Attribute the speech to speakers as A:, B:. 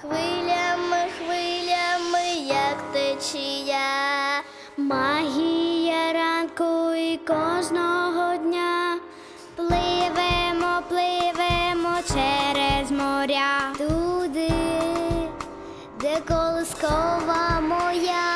A: хвилями, хвилями, як течія. Магія ранку і кожного дня. Пливемо, пливемо через моря. Туди, де колискова моя.